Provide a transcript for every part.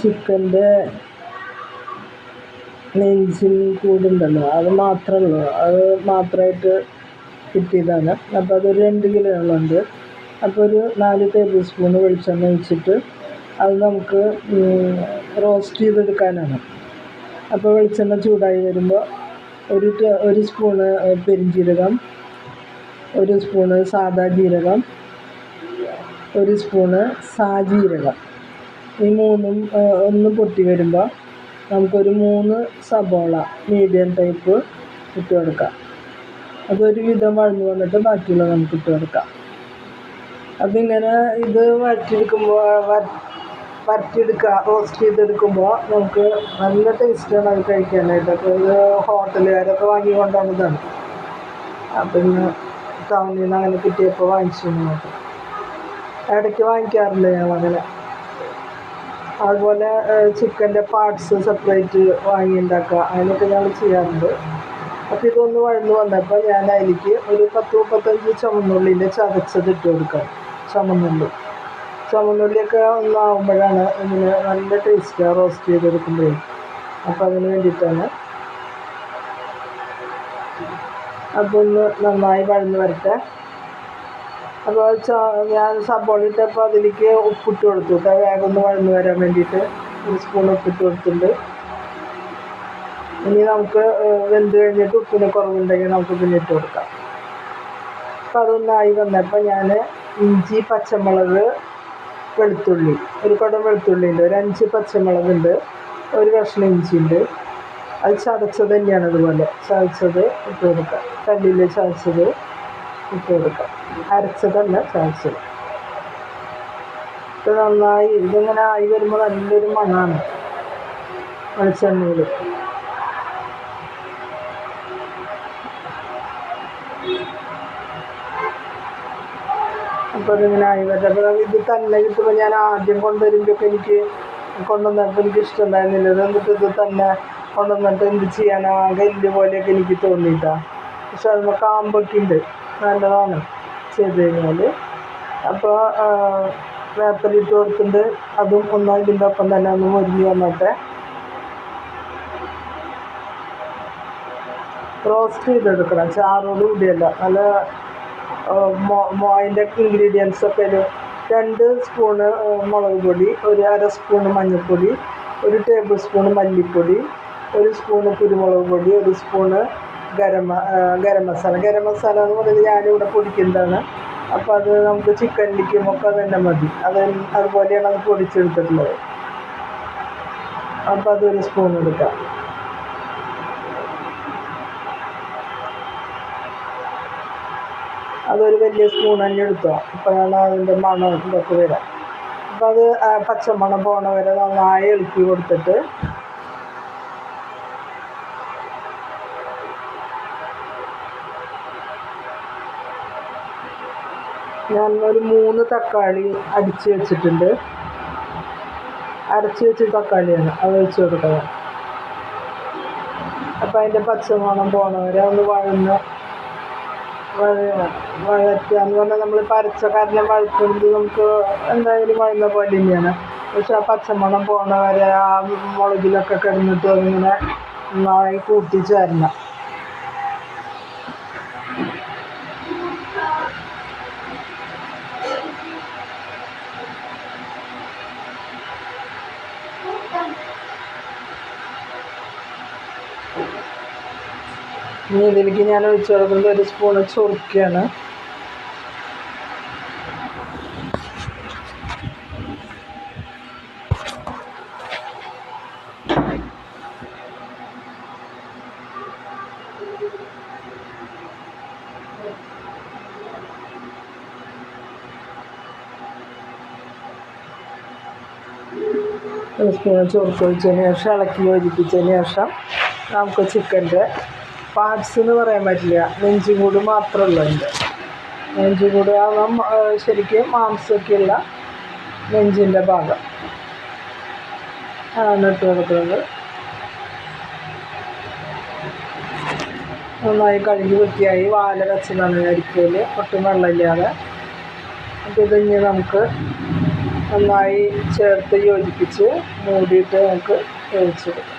ചിക്കന്റെ നെഞ്ചിൻ കൂടുണ്ടല്ലോ അത് മാത്രമേ ഉള്ളൂ. അത് മാത്രമായിട്ട് കിട്ടിയതാണ്. അപ്പോൾ അതൊരു രണ്ട് കിലോയുള്ളുണ്ട് അപ്പോൾ ഒരു നാല് ടേബിൾ സ്പൂണ് വെളിച്ചെണ്ണ ഒഴിച്ചിട്ട് അത് നമുക്ക് റോസ്റ്റ് ചെയ്തെടുക്കാനാണ്. അപ്പോൾ വെളിച്ചെണ്ണ ചൂടായി വരുമ്പോൾ ഒരു ഒരു സ്പൂണ് പെരിഞ്ജീരകം ഒരു സ്പൂണ് സാദാ ജീരകം ഒരു സ്പൂണ് സാജീരകം ഈ മൂന്നും ഒന്ന് പൊട്ടി വരുമ്പോൾ നമുക്കൊരു മൂന്ന് സബോള മീഡിയം ടൈപ്പ് ഇട്ട് കൊടുക്കാം അതൊരു വിധം വഴന്നു വന്നിട്ട് ബാക്കിയുള്ളത് നമുക്ക് ഇട്ട് കൊടുക്കാം അതിങ്ങനെ ഇത് വരട്ടിയെടുക്കുമ്പോൾ വരട്ടിയെടുക്കുക റോസ്റ്റ് ചെയ്തെടുക്കുമ്പോൾ നമുക്ക് നല്ല ടേസ്റ്റാണ് അത് കഴിക്കാനായിട്ട്. അപ്പോൾ ഇത് ഹോട്ടലുകാരൊക്കെ വാങ്ങി കൊണ്ടുവന്നതാണ് അപ്പം ഇന്ന് ടൗണിൽ നിന്ന് അങ്ങനെ കിട്ടിയപ്പോൾ വാങ്ങിച്ചു ഇടയ്ക്ക് വാങ്ങിക്കാറില്ല ഞങ്ങളങ്ങനെ അതുപോലെ ചിക്കന്റെ പാർട്സ് സെപ്പറേറ്റ് വാങ്ങി ഉണ്ടാക്കുക അതിനൊക്കെ ഞങ്ങൾ ചെയ്യാറുണ്ട്. അപ്പോൾ ഇതൊന്ന് വഴന്ന് വന്നപ്പോൾ ഞാൻ അതിലേക്ക് ഒരു പത്ത് മുപ്പത്തഞ്ച് ചുമന്നുള്ളിന്റെ ചതച്ചത് ഇട്ട് കൊടുക്കാം. ചുമന്നുള്ളി. ചുമന്നുള്ളിയൊക്കെ ഒന്നാവുമ്പോഴാണ് ഇതിന് നല്ല ടേസ്റ്റാണ് റോസ്റ്റ് ചെയ്തെടുക്കുമ്പോഴേ അപ്പോൾ അതിന് വേണ്ടിയിട്ടാണ് ഒന്ന് നന്നായി വഴന്ന് വരട്ടെ. അപ്പോൾ ഞാൻ സബോള ഇട്ടപ്പോൾ അതിലേക്ക് ഉപ്പിട്ട് കൊടുത്തു. കേട്ടോ വേഗം ഒന്ന് വഴന്ന് വരാൻ വേണ്ടിയിട്ട് ഒരു സ്പൂൺ ഉപ്പിട്ട് കൊടുത്തിട്ടുണ്ട്. ഇനി നമുക്ക് വെന്ത് കഴിഞ്ഞിട്ട് ഉപ്പിന് കുറവുണ്ടെങ്കിൽ നമുക്ക് പിന്നെ ഇട്ട് കൊടുക്കാം. അപ്പോൾ അതൊന്നായി വന്നപ്പോൾ ഞാൻ ഇഞ്ചി പച്ചമുളക് വെളുത്തുള്ളി ഒരു കുടം വെളുത്തുള്ളി ഉണ്ട് ഒരു അഞ്ച് പച്ചമുളകുണ്ട് ഒരു കഷ്ണം ഇഞ്ചി ഉണ്ട് അത് ചതച്ചത് തന്നെയാണ് അതുപോലെ. ചതച്ചത് ഇട്ട് കൊടുക്കാം. കല്ലിൽ ചതച്ചത്. ഇട്ട് കൊടുക്കാം. അരച്ചതല്ല ചതച്ചത്. ഇത് നന്നായി ഇതിങ്ങനെ ആയി വരുമ്പോൾ നല്ലൊരു മണമാണ് വെളിച്ചെണ്ണയിൽ അപ്പോൾ ഇതിങ്ങനെ ആയി വരട്ടെ അപ്പോൾ ഇത് തന്നെ കിട്ടുമ്പോൾ ഞാൻ ആദ്യം കൊണ്ടുവരുമ്പോഴൊക്കെ എനിക്ക് കൊണ്ടുവന്നപ്പോൾ എനിക്ക് ഇഷ്ടമുണ്ടായിരുന്നില്ല. ഇത് എന്നിട്ട് ഇത് തന്നെ കൊണ്ടുവന്നിട്ട് എന്ത് ചെയ്യാനാ? ഗല്ല് പോലെയൊക്കെ എനിക്ക് തോന്നിയിട്ടാണ് പക്ഷെ അതിന് കാമ്പൊക്കെ ഉണ്ട്. നല്ലതാണ് ചെയ്ത് കഴിഞ്ഞാൽ അപ്പോൾ വേപ്പലിട്ട് കൊടുത്തിട്ട് അതും ഒന്ന് ഇതിന്റെ ഒപ്പം തന്നെ ഒന്ന് മുരിഞ്ഞ് വന്നിട്ട്. റോസ്റ്റ് ചെയ്തെടുക്കണം. ചാറോട് കൂടിയല്ല. നല്ല മോയിന്റെ ഇൻഗ്രീഡിയൻസ് ഒക്കെ ഒരു രണ്ട് സ്പൂണ് മുളക് പൊടി ഒരു അര സ്പൂണ് മഞ്ഞൾപ്പൊടി ഒരു ടേബിൾ സ്പൂണ് മല്ലിപ്പൊടി ഒരു സ്പൂണ് കുരുമുളക് പൊടി ഒരു സ്പൂണ് ഗരം മ- ആ, ഗരം മസാല. ഗരം മസാല എന്ന് പറയുന്നത് ഞാനിവിടെ പൊടിക്കുന്നതാണ്. അപ്പോൾ അത് നമുക്ക് ചിക്കനിലേക്കും ഒക്കെ തന്നെ മതി. അത് അതുപോലെയാണ് അത് പൊടിച്ചെടുത്തിട്ടുള്ളത്. അപ്പോൾ അതൊരു സ്പൂൺ എടുക്കാം. അതൊരു വലിയ സ്പൂൺ തന്നെ എടുത്തോ. അപ്പോഴാണ് അതിന്റെ മണം ഇതൊക്കെ വരാം. അപ്പോൾ അത് പച്ചമണം പോണ വരെ നന്നായി ഇളക്കി കൊടുത്തിട്ട് ഞാൻ ഒരു മൂന്ന് തക്കാളി അടിച്ച് വെച്ചിട്ടുണ്ട്. അരച്ച് വെച്ച തക്കാളിയാണ്. അത് വെച്ച് കൊടുക്കുക അപ്പോൾ അതിന്റെ പച്ചമണം പോണവരെ ഒന്ന് വഴന്ന് വഴറ്റുക എന്ന് പറഞ്ഞാൽ നമ്മൾ പരച്ച കാരണം വഴറ്റുന്നത് നമുക്ക് എന്തായാലും വഴുന്ന പോലെ തന്നെയാണ്. പക്ഷെ ആ പച്ചമണം പോണ വരെ ആ മുളകിലൊക്കെ കിടന്നിട്ട് അതിങ്ങനെ നന്നായി കൂട്ടി ഇനി ഇതിലേക്ക് ഞാൻ ഒഴിച്ചു കൊടുക്കുന്നത് ഒരു സ്പൂണ് ചൊറുക്കയാണ് ഒരു സ്പൂൺ ചൊറുക്ക് ഒഴിച്ചതിന് ശേഷം ഇളക്കി യോജിപ്പിച്ചതിന് ശേഷം നമുക്ക് ചിക്കന്റെ പാർട്സ് എന്ന് പറയാൻ പറ്റില്ല. നെഞ്ചും കൂട് മാത്രമേ ഉള്ളൂ എന്റെ നെഞ്ചും കൂട് ആവാം ശരിക്കും മാംസമൊക്കെയുള്ള നെഞ്ചിന്റെ ഭാഗം. ആണ് ഇട്ട് കൊടുക്കുന്നത്. നന്നായി കഴുകി വൃത്തിയായി വാല വെച്ചതാണ് അരിക്കയിൽ ഒട്ടും വെള്ളമില്ലാതെ. അപ്പോൾ ഇതിഞ്ഞ് നമുക്ക് നന്നായി ചേർത്ത് യോജിപ്പിച്ച് മൂടിയിട്ട് നമുക്ക് വേവിച്ചെടുക്കാം.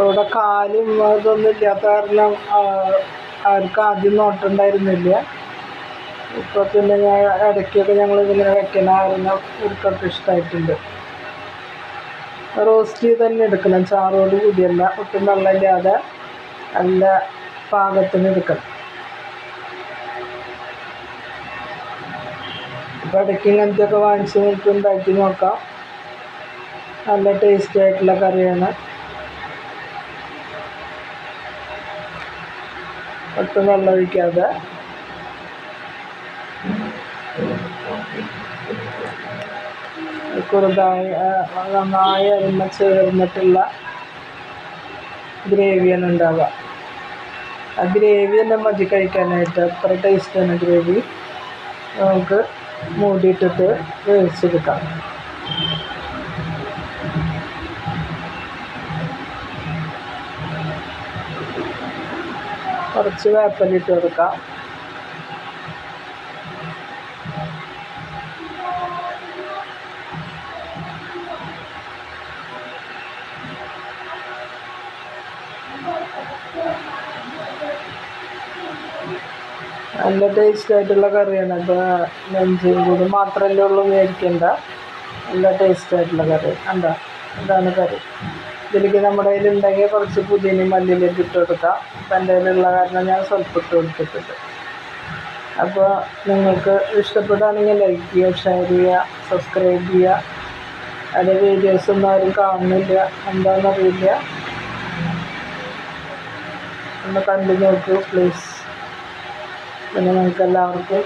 ഇവിടെ കാലും അതൊന്നും ഇല്ലാത്ത കാരണം അവർക്ക് ആദ്യം നോട്ടുണ്ടായിരുന്നില്ല. ഇപ്പോൾ പിന്നെ ഞാൻ ഇടയ്ക്കൊക്കെ ഞങ്ങൾ ഇങ്ങനെ വെക്കണ കാരണം ഇവർക്കൊക്കെ ഇഷ്ടമായിട്ടുണ്ട് റോസ്റ്റ് ചെയ്ത് തന്നെ എടുക്കണം. ചാറോട് കൂടിയല്ല ഒട്ടും വെള്ളമില്ലാതെ നല്ല പാകത്തിന് എടുക്കണം. അപ്പോൾ ഇടയ്ക്ക് ഇങ്ങനത്തെയൊക്കെ വാങ്ങിച്ച് നിങ്ങൾക്ക് ഉണ്ടാക്കി നോക്കാം. നല്ല ടേസ്റ്റി ആയിട്ടുള്ള കറിയാണ്. ഒട്ടും വെള്ളം ഒഴിക്കാതെ കുറുതായി നന്നായി അതിന്മേൽ ചേർന്നിട്ടുള്ള ഗ്രേവിയാണ് ഉണ്ടാവുക. ആ ഗ്രേവി തന്നെ മതി കഴിക്കാനായിട്ട്. അത്ര ടേസ്റ്റാണ് ഗ്രേവി. നമുക്ക് മൂടിയിട്ടിട്ട് വേവിച്ചെടുക്കാം. കുറച്ച് വേപ്പലിട്ട് കൊടുക്കാം. നല്ല ടേസ്റ്റ് ആയിട്ടുള്ള കറിയാണ്. ഇപ്പോൾ നെഞ്ചും കൂടി മാത്രമല്ലേ ഉള്ളൂ മേടിക്കണ്ട നല്ല ടേസ്റ്റ് ആയിട്ടുള്ള കറി. എന്താ ഇതാണ് കറി. ഇതിലേക്ക് നമ്മുടെ കയ്യിലുണ്ടെങ്കിൽ കുറച്ച് പുതിയനും മല്ലിയിലേക്ക് ഇട്ട് കൊടുക്കാം അപ്പം എന്റെ കയ്യിലുള്ള കാരണം ഞാൻ സ്വല്പം ഇട്ട് കൊടുത്തിട്ടുണ്ട്. അപ്പോൾ നിങ്ങൾക്ക് ഇഷ്ടപ്പെടുകയാണെങ്കിൽ ലൈക്ക് ചെയ്യുക ഷെയർ ചെയ്യുക സബ്സ്ക്രൈബ് ചെയ്യുക. അതിന്റെ വീഡിയോസ് ഒന്നും ആരും കാണുന്നില്ല. എന്താണെന്നറിയില്ല ഒന്ന് കണ്ടു നോക്കൂ പ്ലീസ് പിന്നെ നിങ്ങൾക്ക് എല്ലാവർക്കും